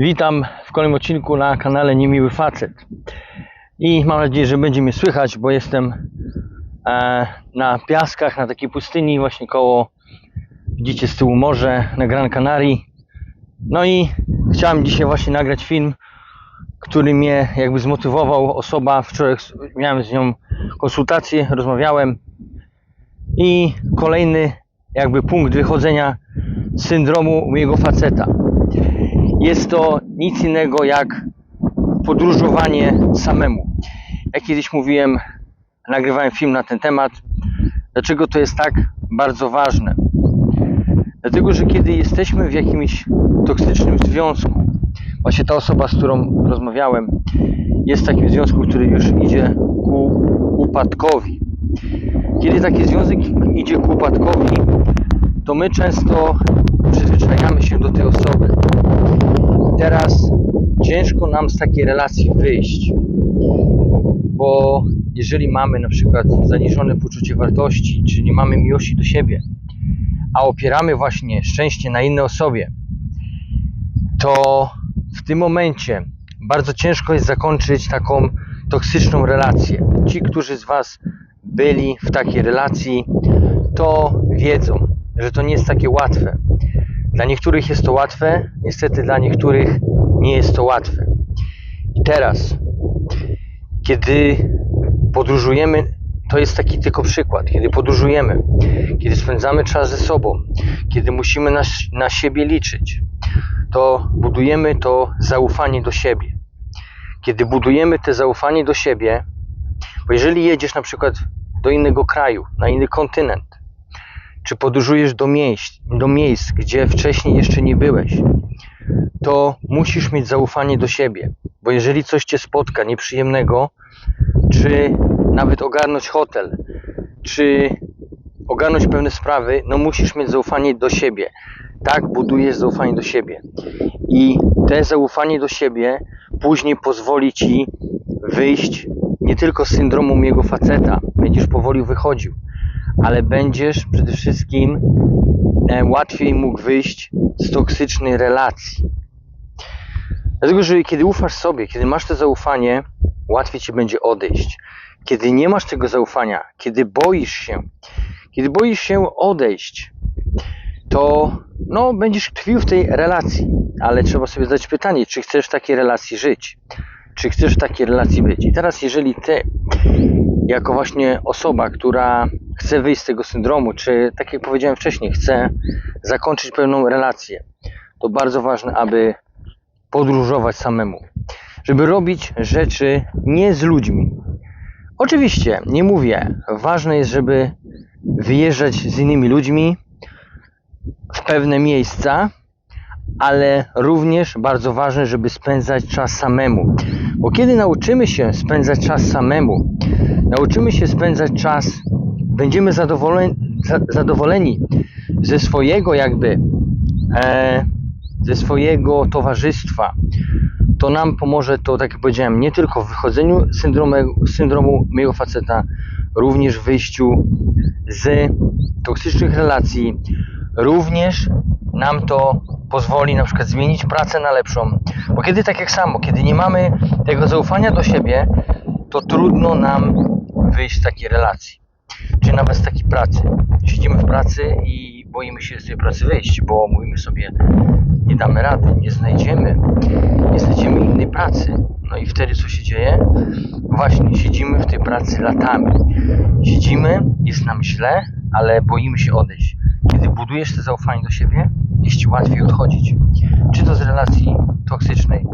Witam w kolejnym odcinku na kanale Niemiły Facet. I mam nadzieję, że będzie mnie słychać, bo jestem e, na piaskach, na takiej pustyni, właśnie koło, widzicie z tyłu morze, na Gran Canaria. No i chciałem dzisiaj właśnie nagrać film, który mnie jakby zmotywował. Osoba, wczoraj miałem z nią konsultację, rozmawiałem i kolejny jakby punkt wychodzenia z syndromu mojego faceta. Jest to nic innego jak podróżowanie samemu. Jak kiedyś mówiłem, nagrywałem film na ten temat. Dlaczego to jest tak bardzo ważne? Dlatego, że kiedy jesteśmy w jakimś toksycznym związku, właśnie ta osoba, z którą rozmawiałem, jest w takim związku, który już idzie ku upadkowi. Kiedy taki związek idzie ku upadkowi, to my często przyzwyczajamy się do tej osoby. Teraz ciężko nam z takiej relacji wyjść, bo jeżeli mamy na przykład zaniżone poczucie wartości, czy nie mamy miłości do siebie, a opieramy właśnie szczęście na innej osobie, to w tym momencie bardzo ciężko jest zakończyć taką toksyczną relację. Ci, którzy z Was byli w takiej relacji, to wiedzą, że to nie jest takie łatwe. Dla niektórych jest to łatwe, niestety dla niektórych nie jest to łatwe. I teraz, kiedy podróżujemy, to jest taki tylko przykład, kiedy podróżujemy, kiedy spędzamy czas ze sobą, kiedy musimy na, na siebie liczyć, to budujemy to zaufanie do siebie. Kiedy budujemy te zaufanie do siebie, bo jeżeli jedziesz na przykład do innego kraju, na inny kontynent, czy podróżujesz do miejsc, do miejsc, gdzie wcześniej jeszcze nie byłeś, to musisz mieć zaufanie do siebie, bo jeżeli coś cię spotka nieprzyjemnego, czy nawet ogarnąć hotel, czy ogarnąć pewne sprawy, no musisz mieć zaufanie do siebie. Tak budujesz zaufanie do siebie. I te zaufanie do siebie później pozwoli ci wyjść nie tylko z syndromu miego faceta, będziesz powoli wychodził, ale będziesz przede wszystkim e, łatwiej mógł wyjść z toksycznej relacji. Dlatego, że kiedy ufasz sobie, kiedy masz to zaufanie, łatwiej ci będzie odejść. Kiedy nie masz tego zaufania, kiedy boisz się, kiedy boisz się odejść, to no, będziesz tkwił w tej relacji, ale trzeba sobie zadać pytanie, czy chcesz w takiej relacji żyć, czy chcesz w takiej relacji być. I teraz, jeżeli ty, jako właśnie osoba, która chce wyjść z tego syndromu, czy tak jak powiedziałem wcześniej, chce zakończyć pewną relację, to bardzo ważne, aby podróżować samemu, żeby robić rzeczy nie z ludźmi. Oczywiście, nie mówię, ważne jest, żeby wyjeżdżać z innymi ludźmi w pewne miejsca, ale również bardzo ważne, żeby spędzać czas samemu. Bo kiedy nauczymy się spędzać czas samemu, nauczymy się spędzać czas, będziemy zadowoleni, zadowoleni ze swojego jakby e, ze swojego towarzystwa, to nam pomoże to, tak jak powiedziałem, nie tylko w wychodzeniu z syndromu, syndromu mojego faceta, również w wyjściu z toksycznych relacji, również nam to pozwoli na przykład zmienić pracę na lepszą. Bo kiedy tak jak samo, kiedy nie mamy tego zaufania do siebie, to trudno nam wyjść z takiej relacji. Czy nawet z takiej pracy. Siedzimy w pracy i boimy się z tej pracy wyjść, bo mówimy sobie, nie damy rady, nie znajdziemy, nie znajdziemy innej pracy. No i wtedy co się dzieje? Właśnie, siedzimy w tej pracy latami. Siedzimy, jest nam źle, ale boimy się odejść. Kiedy budujesz to zaufanie do siebie, jest Ci łatwiej odchodzić. Czy to z relacji toksycznej,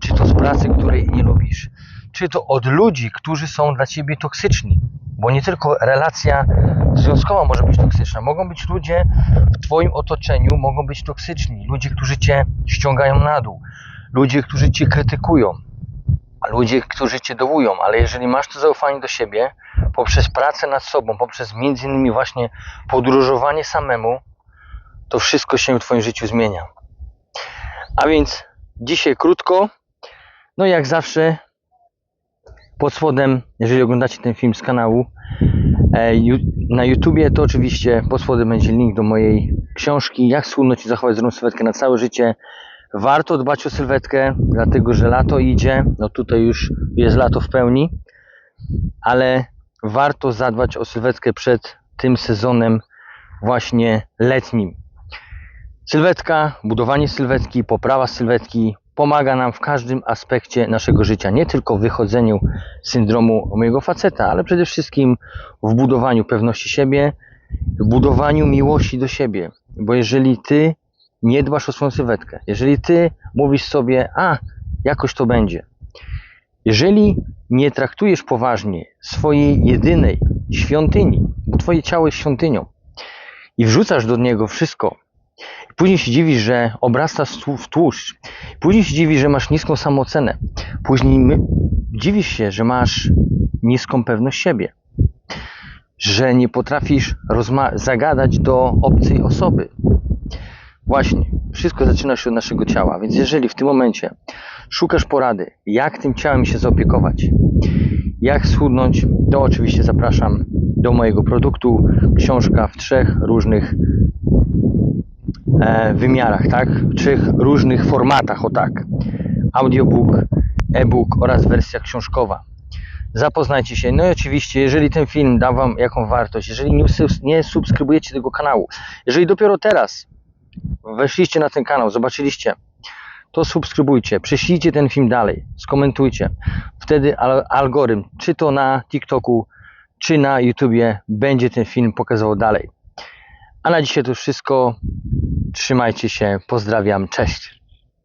czy to z pracy, której nie lubisz, czy to od ludzi, którzy są dla Ciebie toksyczni. Bo nie tylko relacja związkowa może być toksyczna. Mogą być ludzie w Twoim otoczeniu, mogą być toksyczni. Ludzie, którzy Cię ściągają na dół. Ludzie, którzy Cię krytykują. Ludzie, którzy Cię dołują. Ale jeżeli masz to zaufanie do siebie, poprzez pracę nad sobą, poprzez między innymi właśnie podróżowanie samemu, to wszystko się w Twoim życiu zmienia. A więc dzisiaj krótko. No jak zawsze pod spodem, jeżeli oglądacie ten film z kanału e, na YouTubie, to oczywiście pod spodem będzie link do mojej książki Jak schudnąć i zachować zdrową sylwetkę na całe życie. Warto dbać o sylwetkę, dlatego że lato idzie. No tutaj już jest lato w pełni, ale warto zadbać o sylwetkę przed tym sezonem właśnie letnim. Sylwetka, budowanie sylwetki, poprawa sylwetki pomaga nam w każdym aspekcie naszego życia. Nie tylko w wychodzeniu z syndromu mojego faceta, ale przede wszystkim w budowaniu pewności siebie, w budowaniu miłości do siebie. Bo jeżeli ty nie dbasz o swoją sylwetkę, jeżeli ty mówisz sobie, a jakoś to będzie, jeżeli nie traktujesz poważnie swojej jedynej świątyni, bo twoje ciało jest świątynią, i wrzucasz do niego wszystko, później się dziwisz, że obrastasz w tłuszcz, później się dziwisz, że masz niską samoocenę, później dziwisz się, że masz niską pewność siebie, że nie potrafisz zagadać do obcej osoby. Właśnie, wszystko zaczyna się od naszego ciała, więc jeżeli w tym momencie szukasz porady, jak tym ciałem się zaopiekować, jak schudnąć, to oczywiście zapraszam do mojego produktu. Książka w trzech różnych e, wymiarach, tak? W trzech różnych formatach, o tak. Audiobook, e-book oraz wersja książkowa. Zapoznajcie się. No i oczywiście, jeżeli ten film da Wam jaką wartość, jeżeli nie, subskrybujecie tego kanału, jeżeli dopiero teraz weszliście na ten kanał, zobaczyliście, to subskrybujcie, prześlijcie ten film dalej, skomentujcie. Wtedy al- algorytm, czy to na TikToku, czy na YouTubie, będzie ten film pokazywał dalej. A na dzisiaj to wszystko. Trzymajcie się, pozdrawiam, cześć.